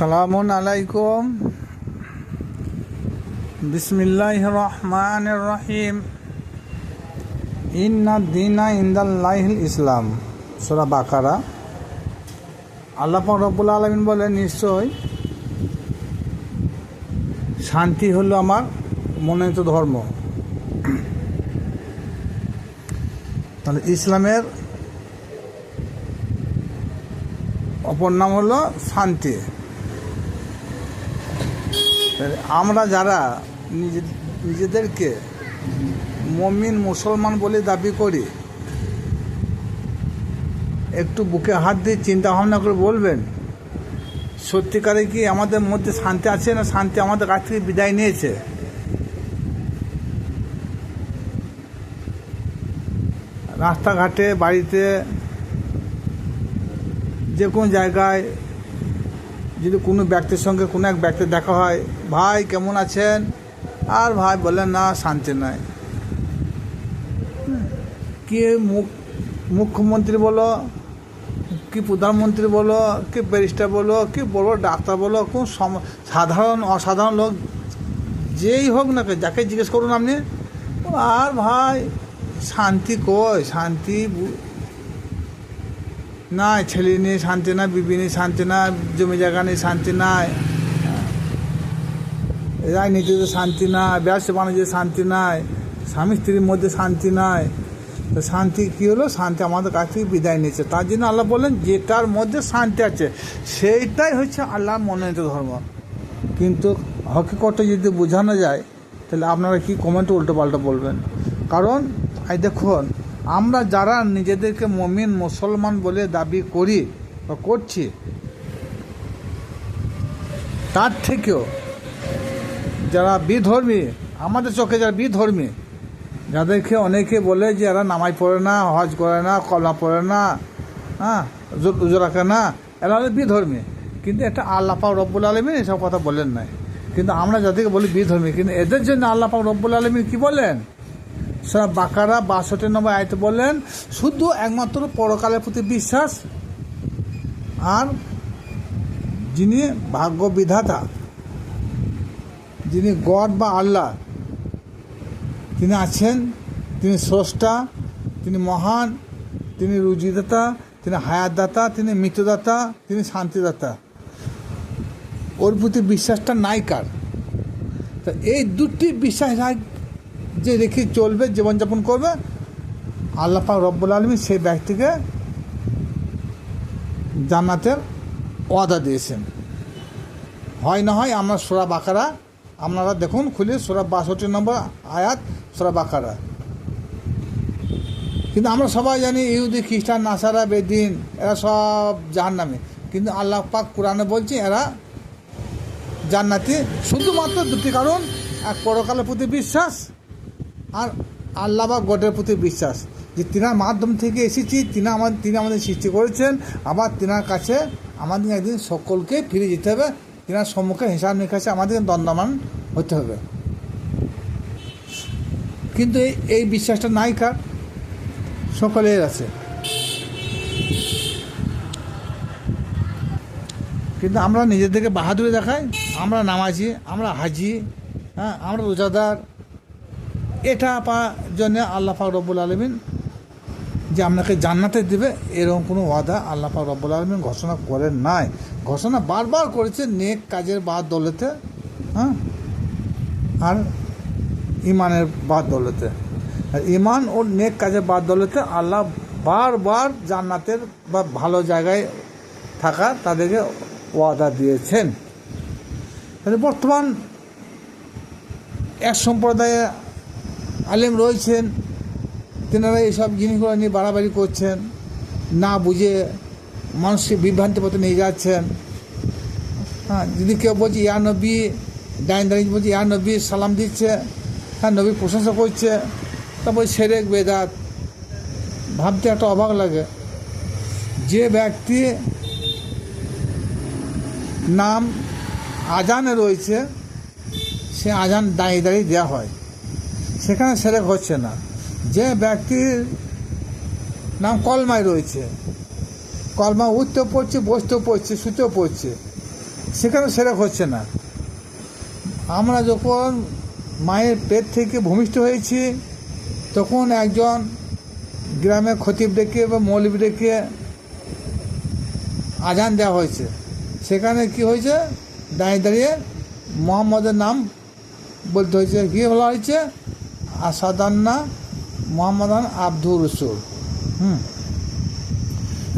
আসসালামু আলাইকুম। বিসমিল্লাহ রহমান রহিম। ইন্না দিনা ইন্দাল্লাহিল ইসলাম। সোরা বাকারা। আল্লাহ রব্বুল আলমিন বলে নিশ্চয় শান্তি হলো আমার মনোনীত ধর্ম। তাহলে ইসলামের অপর নাম হলো শান্তি। আমরা যারা নিজে নিজেদেরকে মমিন মুসলমান বলে দাবি করি, একটু বুকে হাত দিয়ে চিন্তা ভাবনা করে বলবেন, সত্যিকারে কি আমাদের মধ্যে শান্তি আছে না শান্তি আমাদের কাছ থেকে বিদায় নিয়েছে? রাস্তাঘাটে, বাড়িতে, যে কোনো জায়গায় যদি কোনো ব্যক্তির সঙ্গে কোনো এক ব্যক্তি দেখা হয়, ভাই, কেমন আছেন? আর ভাই বলেন না, শান্তি নাই। কে মুখ, মুখ্যমন্ত্রী বলো, কি প্রধানমন্ত্রী বলো, কি ব্যারিস্টার বলো, কি বড় ডাক্তার বলো, কোন সাধারণ, অসাধারণ লোক, যেই হোক না যাকে জিজ্ঞেস করুন আপনি। আর ভাই, শান্তি কই? শান্তি নাই ছেলে নিয়ে শান্তি নাই বিবি নিয়ে শান্তি নাই জমি জায়গা নিয়ে শান্তি নাই রাজনীতিতে শান্তি নাই ব্যবসা বাণিজ্যে শান্তি নাই স্বামী স্ত্রীর মধ্যে শান্তি নাই তো শান্তি কী হলো? শান্তি আমাদের কাছ থেকে বিদায় নিয়েছে। তার জন্য আল্লাহ বললেন, যেটার মধ্যে শান্তি আছে, সেইটাই হচ্ছে আল্লাহ মনোনীত ধর্ম। কিন্তু হকিকতটা যদি বোঝানো যায়, তাহলে আপনারা কি কমেন্ট উল্টো পাল্টা বলবেন? কারণ, এই দেখুন আমরা যারা নিজেদেরকে মমিন, মুসলমান বলে দাবি করি বা করছি, তার থেকেও যারা বিধর্মী, আমাদের চোখে যারা বিধর্মী, যাদেরকে অনেকে বলে যে এরা নামাজ পড়ে না, হজ করে না কলমা পড়ে না হ্যাঁ উজো রাখে না, এরা হলো বিধর্মী। কিন্তু এটা আল্লাহ পাক রব্বুল আলমিন এসব কথা বলেন নাই। কিন্তু আমরা যাদেরকে বলি বিধর্মী, কিন্তু এদের জন্য আল্লাহ পাক রব্বুল আলমিন কী বলেন? সারা বাকারা বাষট্টি নম্বর আয়তে বললেন শুধু একমাত্র পরকালের প্রতি বিশ্বাস আর যিনি ভাগ্য বিধাতা যিনি গড বা আল্লাহ, তিনি আছেন, তিনি স্রষ্টা, তিনি মহান, তিনি রুজিদাতা, তিনি হায়াতদাতা, তিনি মৃত্যুদাতা, তিনি শান্তিদাতা। ওর প্রতি বিশ্বাসটা নাই কার? তা এই দুটি বিশ্বাস যে রেখে চলবে, জীবনযাপন করবে। আল্লাহ পাক রব্বুল আলমী সেই ব্যক্তিকে জান্নাতের ওয়াদা দিয়েছেন। হয় না হয় আমরা সোরা বাকারা, আপনারা দেখুন খুলে সোরা বাষট্টি নম্বর আয়াত, সোরা বাকারা। কিন্তু আমরা সবাই জানি ইহুদি, খ্রিস্টান, নাসারা, বেদিন, এরা সব জাহান নামে কিন্তু আল্লাহ পাক কোরআনে বলছে এরা জান্নাতি। শুধুমাত্র দুটি কারণ, এক পরকালের প্রতি বিশ্বাস আর আল্লাহ বা গডের প্রতি বিশ্বাস যে তিনার মাধ্যম থেকে এসেছি, তিনি আমাদের তিনি আমাদের সৃষ্টি করেছেন, আবার তিনার কাছে আমাদের একদিন সকলকে ফিরে যেতে হবে, তিনার সম্মুখে হিসাব নিকাশে আমাদের দণ্ডমান হতে হবে। কিন্তু এই এই বিশ্বাসটা নাই কার? সকলের আছে। কিন্তু আমরা নিজেদেরকে বাহাদুরি দেখাই, আমরা নামাজি, আমরা হাজি হ্যাঁ আমরা রোজাদার এটা পা জন্য আল্লাহ পাক রব্বুল আলমিন যে আপনাকে জান্নাতে দেবে, এরকম কোনো ওয়াদা আল্লাহ পাক রব্বুল আলমিন ঘোষণা করেন নাই। ঘোষণা বারবার করেছে, নেক কাজের বাদ দলেতে হ্যাঁ? আর ইমানের বাদ দলেতে। আর ইমান ও নেক কাজের বাদ দলেতে আল্লাহ বারবার জান্নাতের বা ভালো জায়গায় থাকা তাদেরকে ওয়াদা দিয়েছেন। তাহলে বর্তমান এক সম্প্রদায়ে আলেম রয়েছেন, তেনারা এইসব জিনিসগুলো নিয়ে বাড়াবাড়ি করছেন, না বুঝে মানুষকে বিভ্রান্তি পথে নিয়ে যাচ্ছেন। হ্যাঁ যদি কেউ বলছে, ইয়া নবী, ডাইন দাঁড়িয়ে বলছে, ইয়া নবী, সালাম দিচ্ছে হ্যাঁ নবী প্রশংসা করছে, তারপর সেরেক, বেদাত। ভাবতে একটা অবাক লাগে। যে ব্যক্তি নাম আজানে রয়েছে, সে আজান দাঁড়িয়ে দাঁড়িয়ে দেওয়া হয়। সেখানে সেরেক হচ্ছে না। যে ব্যক্তির নাম কলমায় রয়েছে। কলমা উঠতেও পড়ছে বসতেও পড়ছে শুতেও পড়ছে, সেখানে সেরেক হচ্ছে না। আমরা যখন মায়ের পেট থেকে ভূমিষ্ঠ হয়েছি, তখন একজন গ্রামে খতিব ডেকে বা মৌলবি ডেকে আজান দেওয়া হয়েছে। সেখানে কি হয়েছে? দাঁড়িয়ে দাঁড়িয়ে মোহাম্মদের নাম বলতে হয়েছে। কী বলা হয়েছে? আসাদান্না মোহাম্মদান আব্দুর রসুল। হুম।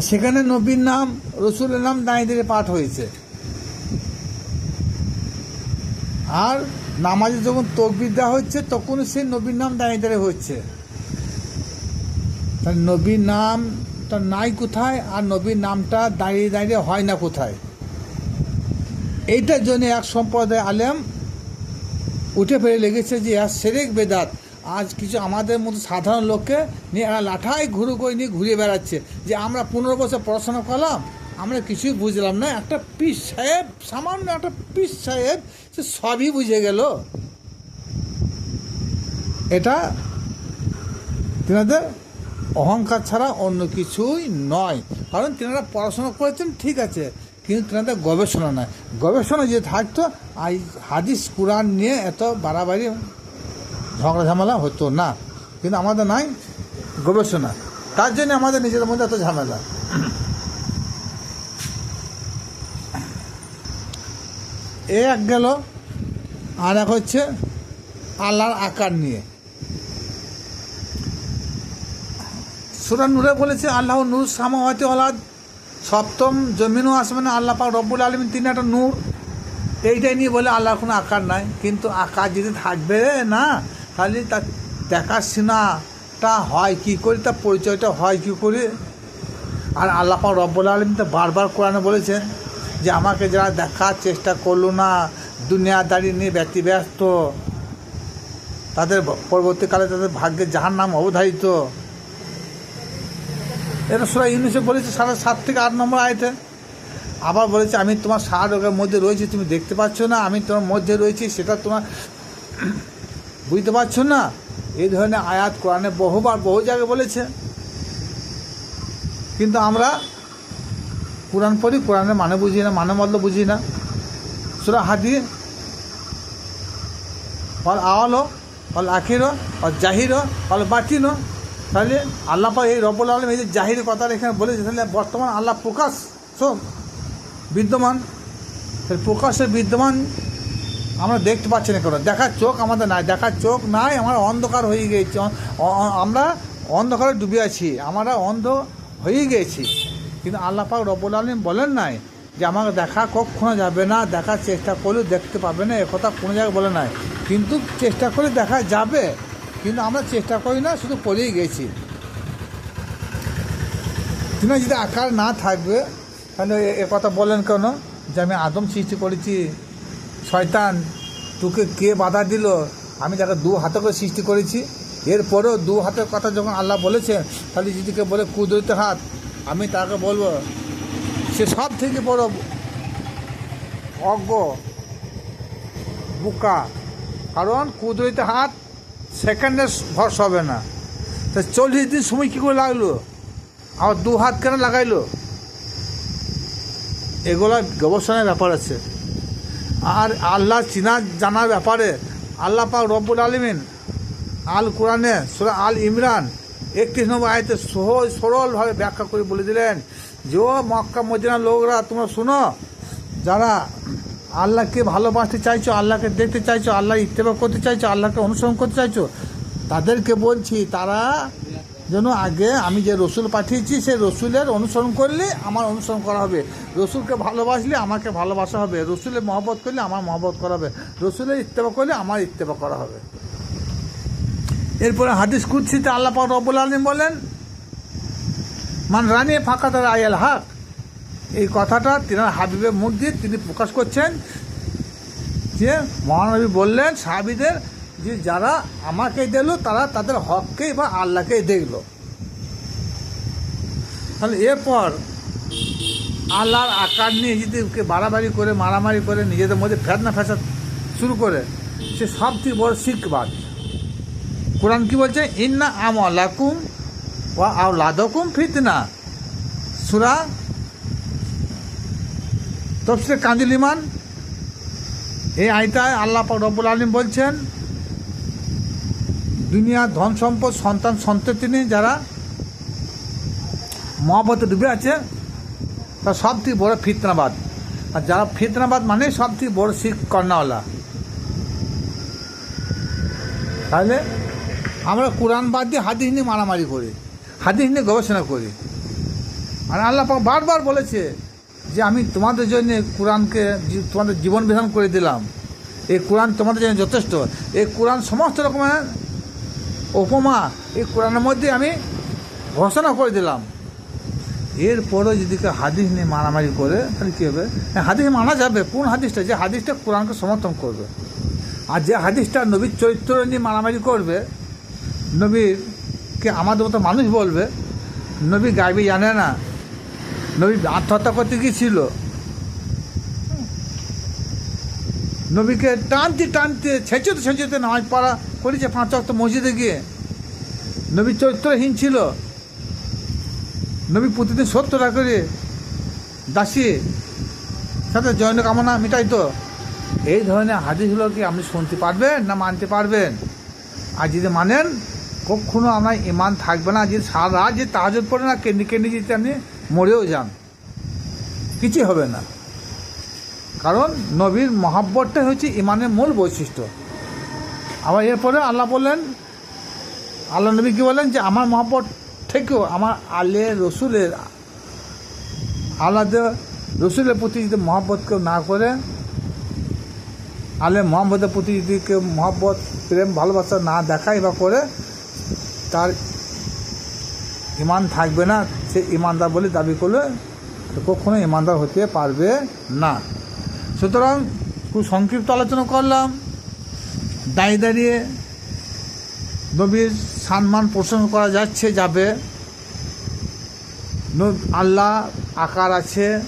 সেখানে নবীর নাম, রসুলের নাম দাঁড়িয়ে দাঁড়িয়ে পাঠ হয়েছে। আর নামাজে যখন তকবির দেওয়া হচ্ছে, তখন সেই নবীর নাম দাঁড়িয়ে দাঁড়িয়ে হচ্ছে। তাহলে নবীর নামটা নাই কোথায় আর নবীর নামটা দাঁড়িয়ে দাঁড়িয়ে হয় না কোথায়? এইটার জন্য এক সম্প্রদায় আলেম উঠে ফেলে লেগেছে যে, আর সেরেক বেদাত। আজ কিছু আমাদের মতো সাধারণ লোককে নিয়ে লাঠাই ঘুরু করে নিয়ে ঘুরে বেড়াচ্ছে। যে, আমরা পনেরো বছর পড়াশোনা করলাম, আমরা কিছুই বুঝলাম না। একটা পিস সাহেব, সামান্য একটা পিস সাহেব, সে সবই বুঝে গেল। এটা তেনাদের অহংকার ছাড়া অন্য কিছুই নয়। কারণ তেনারা পড়াশোনা করেছেন, ঠিক আছে। কিন্তু তেনাদের গবেষণা নয় গবেষণা যে থাকতো, আই হাদিস, কোরআন নিয়ে এত বাড়াবাড়ি ঝগড়া ঝামেলা হতো না। কিন্তু আমাদের নাই গবেষণা। তার জন্য আমাদের নিজেদের মধ্যে এত ঝামেলা। এ এক গেল, আর এক হচ্ছে আল্লাহর আকার নিয়ে। সুরান নূরে বলেছে আল্লাহ নূর সামাওয়াতি আলাদ সপ্তম জমিনও আসবে না আল্লাহ পাক রব্বুল আলমিন তিনি একটা নূর। এইটাই নিয়ে বলে আল্লাহর কোনো আকার নাই। কিন্তু আকার যদি থাকবে না, তাহলে তার দেখাশোনাটা হয় কি করে তার পরিচয়টা হয় কি করে? আর আল্লাহ পাক রব্বুল আলমিন তো বারবার কোরআনে বলেছেন যে, আমাকে যারা দেখার চেষ্টা করল না, দুনিয়াদারি নিয়ে ব্যক্তি ব্যস্ত তাদের পরবর্তীকালে তাদের ভাগ্যে যাহার নাম অবধারিত। এটা সুরা ইউনিসে বলেছে, সাড়ে সাত থেকে আট নম্বর আয়তে। আবার বলেছে, আমি তোমার সাত রোগের মধ্যে রয়েছি, তুমি দেখতে পাচ্ছ না। আমি তোমার মধ্যে রয়েছি, সেটা তোমার বুঝতে পারছ না? এই ধরনের আয়াত কোরআনে বহুবার, বহু জায়গায় বলেছে। কিন্তু আমরা কোরআন পড়ি, কোরআনের মানে বুঝি না মানে মতলব বুঝি না। সুরা হাদি অল আওয়ালো অল আখিরো অল জাহিরো অল বাটিনো তাহলে আল্লাহ এই রব্বুল আলম এই যে জাহির কথাটা এখানে বলেছে, তাহলে বর্তমান আল্লাহ প্রকাশ, শোন, বিদ্যমান, তাহলে প্রকাশের বিদ্যমান আমরা দেখতে পাচ্ছি না কেন? দেখার চোখ আমাদের নাই, দেখার চোখ নাই, আমরা অন্ধকার হয়ে অ- আমরা অন্ধকারে ডুবে আছি, আমরা অন্ধ হয়ে গেছি। কিন্তু আল্লাহ পাক রব্বুল আলম বলেন নাই যে আমাকে দেখা কখনো যাবে না, দেখার চেষ্টা করলেও দেখতে পাবে না একথা কোনো জায়গায় বলে নাই। কিন্তু চেষ্টা করে দেখা যাবে। কিন্তু আমরা চেষ্টা করি না, শুধু পড়েই গেছি। তিনি যদি আকার না থাকবে, তাহলে এ- কথা বলেন কেন? যে আমি আদম সৃষ্টি করেছি, শয়তান তোকে কে বাধা দিল? আমি তাকে দু হাতে করে সৃষ্টি করেছি। এরপরেও দু হাতের কথা যখন আল্লাহ বলেছেন তাহলে যদি বলে, কুদরতে হাত আমি তাকে বলব, সে সব থেকে বড় অজ্ঞ বুকা। কারণ কুদরতে হাত সেকেন্ডের ভরস হবে না। তা চল্লিশ দিন সময় কী করে লাগল? আর দু হাত কেন লাগাইলো? এগুলা গবেষণার ব্যাপার আছে। আর আল্লাহ চিনা জানার ব্যাপারে আল্লাহ পাক রব্বুল আলমিন আল কোরআনে সুরা আল ইমরান একত্রিশ নম্বর আয়তে সহজ সরলভাবে ব্যাখ্যা করে বলে দিলেন, যে ও মক্কা মদিনার লোকরা, তোমরা শুনো, যারা আল্লাহকে ভালোবাসতে চাইছো, আল্লাহকে দেখতে চাইছো, আল্লাহ ইত্তেবা করতে চাইছো, আল্লাহকে অনুসরণ করতে চাইছো, তাদেরকে বলছি, তারা যেন আগে আমি যে রসুল পাঠিয়েছি, সেই রসুলের অনুসরণ করলে আমার অনুসরণ করা হবে। রসুলকে ভালোবাসলে আমাকে ভালোবাসা হবে। রসুলের মহব্বত করলে আমার মহব্বত করা হবে। রসুলের ইত্তেবা করলে আমার ইত্তেবা করা হবে। এরপরে হাদিস কুৎসিতে আল্লাহ রব্বুল আলম বলেন, মান রানী ফাঁকা তার আয়াল হাক। এই কথাটা তিনার হাবিবের মুখ দিয়ে তিনি প্রকাশ করছেন যে মহানবী বললেন, সাহাবিদের যে যারা আমাকে দিল তারা তাদের হককেই বা আল্লাহকেই দেখল। তাহলে এরপর আল্লাহর আকার নিয়ে যদি বাড়াবাড়ি করে, মারামারি করে, নিজেদের মধ্যে ফেতনা ফেসাদ শুরু করে, সে সব থেকে বড় শিখবাদ কোরআন কি বলছে? ইন্না আমলাকুম ওয়া আউলাদকুম ফিতনা। সুরা তফসিরে কাঞ্জুল ইমান। এই আয়তায় আল্লাহ রব্বুল আলম বলছেন, দুনিয়া ধন সম্পদ, সন্তান সন্ততি নেই, যারা মহাবতে ডুবে আছে তা সব থেকে বড় ফিতনাবাদ। আর যারা ফিতনাবাদ মানে সব থেকে বড় শিখ কর্নাওয়ালা তাহলে আমরা কোরআন বাদ দিয়ে হাদিস নিয়ে মারামারি করি, হাদিস নিয়ে গবেষণা করি। আর আল্লাহ বারবার বলেছে যে আমি তোমাদের জন্য কোরআনকে তোমাদের জীবন বিধান করে দিলাম। এই কোরআন তোমাদের জন্য যথেষ্ট। এই কোরআন সমস্ত রকমের উপমা এই কোরআনের মধ্যে আমি ঘোষণা করে দিলাম। এরপরে যদি কেউ হাদিস নিয়ে মারামারি করে, তাহলে কী হবে? হ্যাঁ হাদিস মানা যাবে। কোন হাদিসটা? যে হাদিসটা কোরআনকে সমর্থন করবে। আর যে হাদিসটা নবীর চরিত্র নিয়ে মারামারি করবে নবীরকে আমাদের মতো মানুষ বলবে, নবী গাইবি জানে না। নবী আত্মহত্যা করতে গিয়েছিল নবীকে টানতে টানতে, ছেঁচতে ছেঁচতে নামাজ পড়া করেছে পাঁচ অক্ট মসজিদে গিয়ে। নবী চরিত্রহীন ছিল। নবী প্রতিদিন সত্তর করে দাসী, সাথে জৈন কামনা মিটাইতো। এই ধরনের হাদিসগুলো কি আপনি শুনতে পারবেন না মানতে পারবেন? আর যদি মানেন, কখনো আমার ইমান থাকবে না যে সারা যে তাহাজত পড়ে না, কেন্দ্রে কেন্দ্রে যদি আপনি মরেও যান। কিছুই হবে না। কারণ নবীর মহাব্বতটাই হচ্ছে ইমানের মূল বৈশিষ্ট্য। আবার এরপরে আল্লাহ বললেন, আল্লাহ নবী কি বলেন যে, আমার মহাব্বত থেকেও আমার আলে রসুলের, আলাদা রসুলের প্রতি যদি মহাব্বত কেউ না করে, আলে মোহাম্মদের প্রতি যদি কেউ মহাব্বত, প্রেম, ভালোবাসা না দেখায় বা করে, তার ইমান থাকবে না, সে ইমানদার বলে দাবি করলে কখনো ইমানদার হতে পারবে না। সুতরাং খুব সংক্ষিপ্ত আলোচনা করলাম। দাঁড়িয়ে দাঁড়িয়ে নবীর সম্মান পোষণ করা যাচ্ছে, যাবে। আল্লাহ আকার আছে।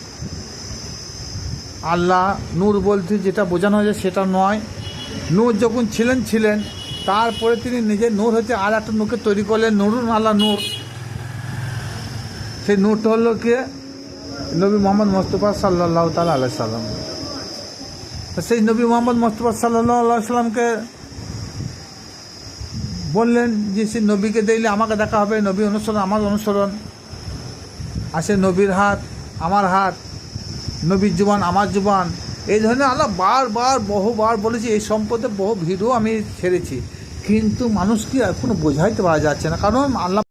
আল্লাহ নূর বলতে যেটা বোঝানো হয়েছে সেটা নয়। নূর যখন ছিলেন ছিলেন। তারপরে তিনি নিজের নূর হতে আর একটা নূরকে তৈরি করলেন। নুরুন আল্লাহ নূর। সেই নূরটা হলো কে নবী মোহাম্মদ মোস্তফা সাল্লাহ তালা আলাই সাল্লাম। সেই নবী মোহাম্মদ মোস্তফা সাল্লাহ সাল্লামকে বললেন যে, সে নবীকে দেখলে আমাকে দেখা হবে, নবী অনুসরণ, আমার অনুসরণ। আর সে নবীর হাত, আমার হাত, নবীর জুবান, আমার জুবান। এই ধরনের আল্লাহ বারবার, বহুবার বলেছি, এই সম্পদে বহু ভিড়ও আমি ছেড়েছি। কিন্তু মানুষকে এখনও বোঝাইতে পারা যাচ্ছে না। কারণ আল্লাহ